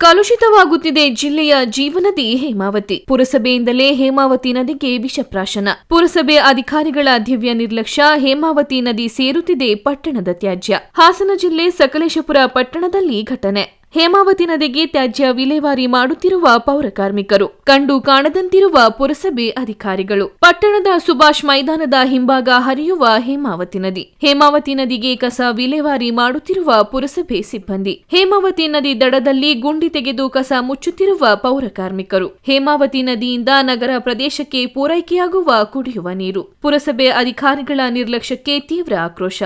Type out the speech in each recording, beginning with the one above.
ಕಲುಷಿತವಾಗುತ್ತಿದೆ ಜಿಲ್ಲೆಯ ಜೀವನದಿ ಹೇಮಾವತಿ. ಪುರಸಭೆಯಿಂದಲೇ ಹೇಮಾವತಿ ನದಿಗೆ ವಿಷಪ್ರಾಶನ. ಪುರಸಭೆ ಅಧಿಕಾರಿಗಳ ದಿವ್ಯ ನಿರ್ಲಕ್ಷ್ಯ, ಹೇಮಾವತಿ ನದಿ ಸೇರುತ್ತಿದೆ ಪಟ್ಟಣದ ತ್ಯಾಜ್ಯ. ಹಾಸನ ಜಿಲ್ಲೆ ಸಕಲೇಶಪುರ ಪಟ್ಟಣದಲ್ಲಿ ಘಟನೆ. ಹೇಮಾವತಿ ನದಿಗೆ ತ್ಯಾಜ್ಯ ವಿಲೇವಾರಿ ಮಾಡುತ್ತಿರುವ ಪೌರ ಕಾರ್ಮಿಕರು. ಕಂಡು ಕಾಣದಂತಿರುವ ಪುರಸಭೆ ಅಧಿಕಾರಿಗಳು. ಪಟ್ಟಣದ ಸುಭಾಷ್ ಮೈದಾನದ ಹಿಂಭಾಗ ಹರಿಯುವ ಹೇಮಾವತಿ ನದಿ. ಹೇಮಾವತಿ ನದಿಗೆ ಕಸ ವಿಲೇವಾರಿ ಮಾಡುತ್ತಿರುವ ಪುರಸಭೆ ಸಿಬ್ಬಂದಿ. ಹೇಮಾವತಿ ನದಿ ದಡದಲ್ಲಿ ಗುಂಡಿ ತೆಗೆದು ಕಸ ಮುಚ್ಚುತ್ತಿರುವ ಪೌರ ಕಾರ್ಮಿಕರು. ಹೇಮಾವತಿ ನದಿಯಿಂದ ನಗರ ಪ್ರದೇಶಕ್ಕೆ ಪೂರೈಕೆಯಾಗುವ ಕುಡಿಯುವ ನೀರು. ಪುರಸಭೆ ಅಧಿಕಾರಿಗಳ ನಿರ್ಲಕ್ಷ್ಯಕ್ಕೆ ತೀವ್ರ ಆಕ್ರೋಶ.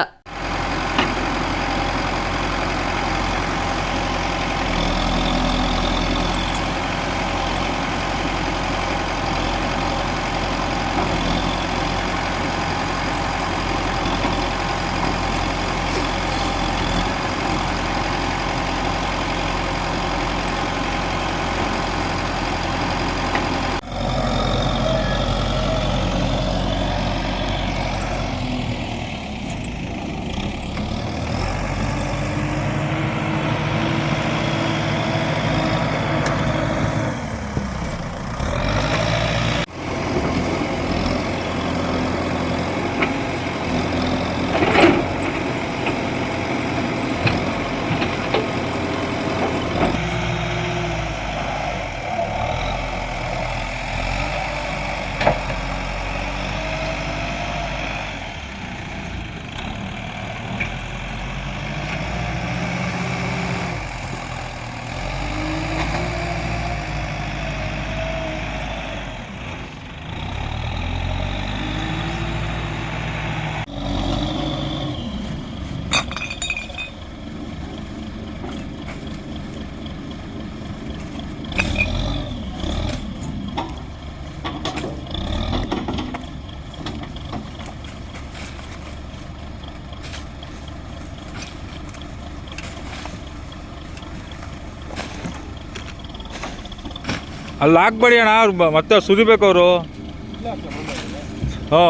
ಅಲ್ಲಿ ಹಾಕ್ಬೇಡಿ ಅಣ್ಣ ಮತ್ತೆ ಸುರಿಬೇಕು ಅವರು ಹ್ಞೂ